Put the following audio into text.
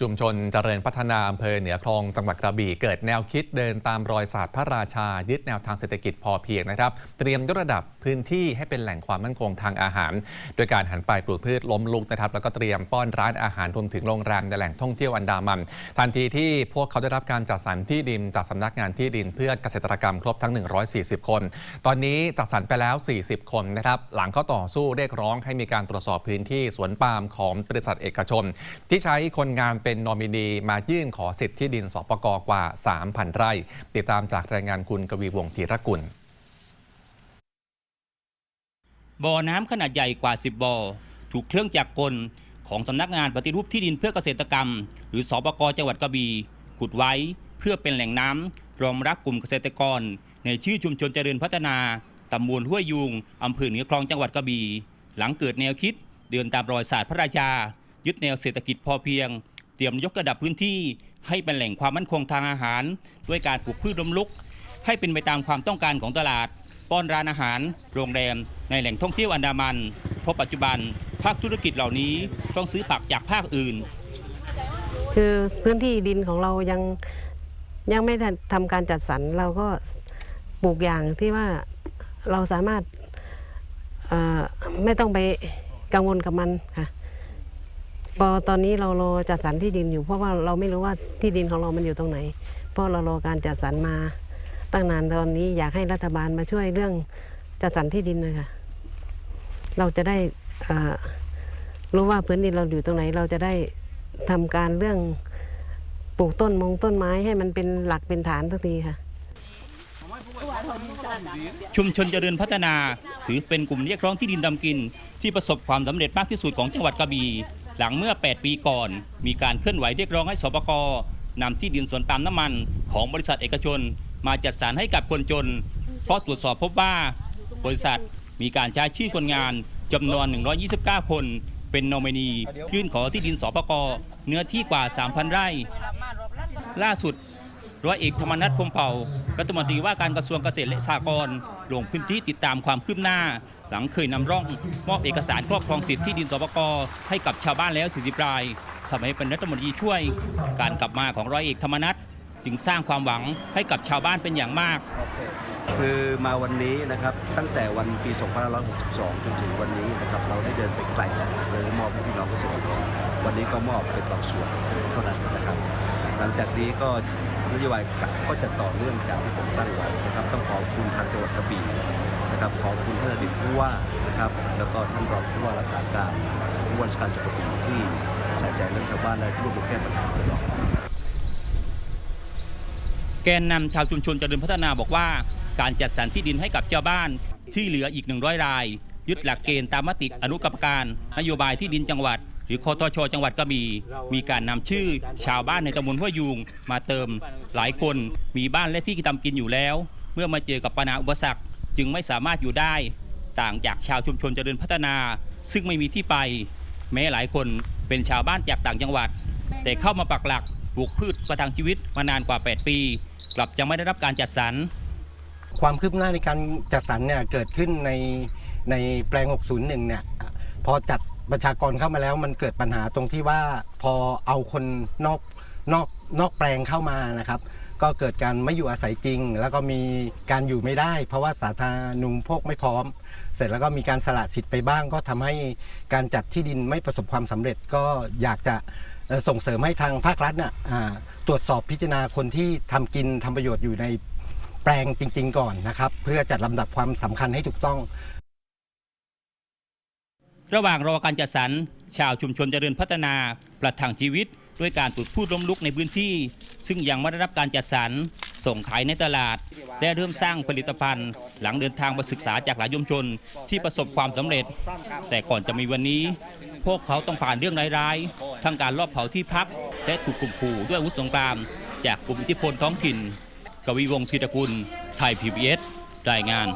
ชุมชนเจริญพัฒนาอำเภอเหนือคลองจังหวัดกระบี่เกิดแนวคิดเดินตามรอยศาสตร์พระราชา ยึดแนวทางเศรษฐกิจพอเพียงนะครับ เตรียมยกระดับพื้นที่ให้เป็นแหล่งความมั่นคงทางอาหาร โดยการหันไปปลูกพืชล้มลุกนะครับ แล้วก็เตรียมป้อนร้านอาหารรวมถึงโรงแรมในแหล่งท่องเที่ยวอันดามัน ทันทีที่พวกเขาได้รับการจัดสรรที่ดินจากสำนักงานที่ดินเพื่อเกษตรกรรมครบทั้ง 140 คน ตอนนี้จัดสรรไปแล้ว 40 คนนะครับหลังเขาต่อสู้เรียกร้องให้มีการตรวจสอบพื้นที่สวนปาล์มของบริษัทเอกชน ที่ใช้คนงานเป็นนอมินีมายื่นขอสิทธิ์ที่ดินสปกกว่า 3,000 ไร่ ติดตามจากรายงานคุณกวีวงศ์ธีรกุล บ่อน้ำขนาดใหญ่กว่า 10 บ่อ ถูกเครื่องจักรกลของสำนักงานปฏิรูปที่ดินเพื่อเกษตรกรรม หรือสปกจังหวัดกระบี่ขุดไว้เพื่อเป็นแหล่งน้ำรองรับกลุ่มเกษตรกร ในชื่อชุมชนเจริญพัฒนาตำบลห้วยยุงอำเภอเหนือคลองจังหวัดกระบี่หลังเกิดแนวคิดเดินตามรอยศาสตร์พระราชา ยึดแนวเศรษฐกิจพอเพียง เตรียมยกระดับพื้นที่ให้เป็นแหล่งความมั่นคงทางอาหาร ด้วยการปลูกพืชล้มลุก ให้เป็นไปตามความต้องการของตลาด ป้อนร้านอาหาร โรงแรม ในแหล่งท่องเที่ยวอันดามัน เพราะปัจจุบันภาคธุรกิจเหล่านี้ต้องซื้อผักจากภาคอื่น คือพื้นที่ดินของเรายังยังไม่ทันทำการจัดสรรเราก็ปลูกอย่างที่ว่าเราสามารถไม่ต้องไปกังวลกับมันค่ะ พอตอนนี้เรารอจัดสรรที่ดินอยู่ เพราะว่าเราไม่รู้ว่าที่ดินของเรามันอยู่ตรงไหน เพราะเรารอการจัดสรรมาตั้งนานตอนนี้อยากให้รัฐบาลมาช่วยเรื่องจัดสรรที่ดินนะคะเราจะได้รู้ว่าพื้นดินเราอยู่ตรงไหน เราจะได้ทำการเรื่องปลูกต้นมงต้นไม้ให้มันเป็นหลักเป็นฐานสักทีค่ะ ชุมชนเจริญพัฒนา ถือเป็นกลุ่มเรียกร้องที่ดินดำกิน ที่ประสบความสำเร็จมากที่สุดของจังหวัดกระบี่ หลังเมื่อ 8 ปีก่อน มีการเคลื่อนไหวเรียกร้องให้สปกนำที่ดินสวนปาล์มน้ำมันของบริษัทเอกชน มาจัดสรรให้กับคนจน เพราะตรวจสอบพบว่าบริษัทมีการใช้ชื่อคนงานจำนวน 129 คน เป็นนอมินียื่นขอที่ดินสปกเนื้อที่กว่า 3,000 ไร่ ล่าสุด ร้อยเอกธรรมนัฐพรมเผ่ารัฐมนตรีว่าการกระทรวงเกษตรและสหกรณ์ลงพื้นที่ติดตามความคืบหน้า หลังเคยนำร่องมอบเอกสารครอบครองสิทธิ์ที่ดินสปกให้กับชาวบ้านแล้ว40ราย สมัยเป็นรัฐมนตรีช่วย การกลับมาของร้อยเอกธรรมนัฐจึงสร้างความหวังให้กับชาวบ้านเป็นอย่างมาก คือมาวันนี้นะครับตั้งแต่วันปี 2562 จนถึงวันนี้นะครับเราได้เดินไปไกลแล้วเลยมอบให้พี่น้องเกษตรกรวันนี้ก็มอบเป็นบางส่วนเท่านั้นนะครับ หลังจากนี้ก็ นโยบายก็จะต่อเนื่องจากที่ผมตั้งไว้นะครับต้องขอบคุณทางจังหวัดกระบี่นะครับขอบคุณท่านอดีตผู้ว่านะครับแล้วก็ท่านรองผู้ว่ารักษาการผู้ว่าราชการจังหวัดกระบี่ที่ใส่ใจเรื่องชาวบ้านและร่วมมือแก้ปัญหาตลอดแกนนำชาวชุมชนเจริญพัฒนาบอกว่า การจัดสรรที่ดินให้กับชาวบ้านที่เหลืออีก 100 ราย ยึดหลักเกณฑ์ตามมติอนุกรรมการ นโยบายที่ดินจังหวัด หรือคอทชจังหวัดกระบี่มีการนำชื่อชาวบ้านในตำบลห้วยยุงมาเติมหลายคนมีบ้านและที่ทำกินอยู่แล้ว เมื่อมาเจอกับปัญหาอุปสรรคจึงไม่สามารถอยู่ได้ต่างจากชาวชุมชนเจริญพัฒนา ซึ่งไม่มีที่ไป แม้หลายคนเป็นชาวบ้านจากต่างจังหวัด แต่เข้ามาปักหลักปลูกพืชประทังชีวิตมานานกว่า 8 ปี กลับจะไม่ได้รับการจัดสรรความคืบหน้าในการจัดสรรเนี่ยเกิดขึ้นในในแปลง 601 เนี่ยพอจัด ประชากรเข้ามาแล้วมันเกิดปัญหาตรงที่ว่าพอเอาคนนอกนอกนอกแปลงเข้ามานะครับ ก็เกิดการไม่อยู่อาศัยจริง แล้วก็มีการอยู่ไม่ได้ เพราะว่าสาธารณูปโภคไม่พร้อม เสร็จแล้วก็มีการสละสิทธิ์ไปบ้าง ก็ทำให้การจัดที่ดินไม่ประสบความสำเร็จก็อยากจะส่งเสริมให้ทางภาครัฐน่ะอ่าตรวจสอบพิจารณาคนที่ทำกินทำประโยชน์อยู่ในแปลงจริง ๆ ก่อนนะครับ เพื่อจัดลำดับความสำคัญให้ถูกต้อง ระหว่างรอการจัดสรรชาวชุมชนเจริญพัฒนาประทังชีวิต ด้วยการปลูกพืชล้มลุกในพื้นที่ ซึ่งยังไม่ได้รับการจัดสรรส่งขายในตลาดและเริ่มสร้างผลิตภัณฑ์ หลังเดินทางมาศึกษาจากหลายชุมชนที่ประสบความสำเร็จ แต่ก่อนจะมีวันนี้ พวกเขาต้องผ่านเรื่องร้ายๆทั้งการลอบเผาที่พัก และถูกข่มขู่ด้วยอาวุธสงคราม จากกลุ่มอิทธิพลท้องถิ่น กวีวงศ์ธีรกุล ไทยพีบีเอสรายงาน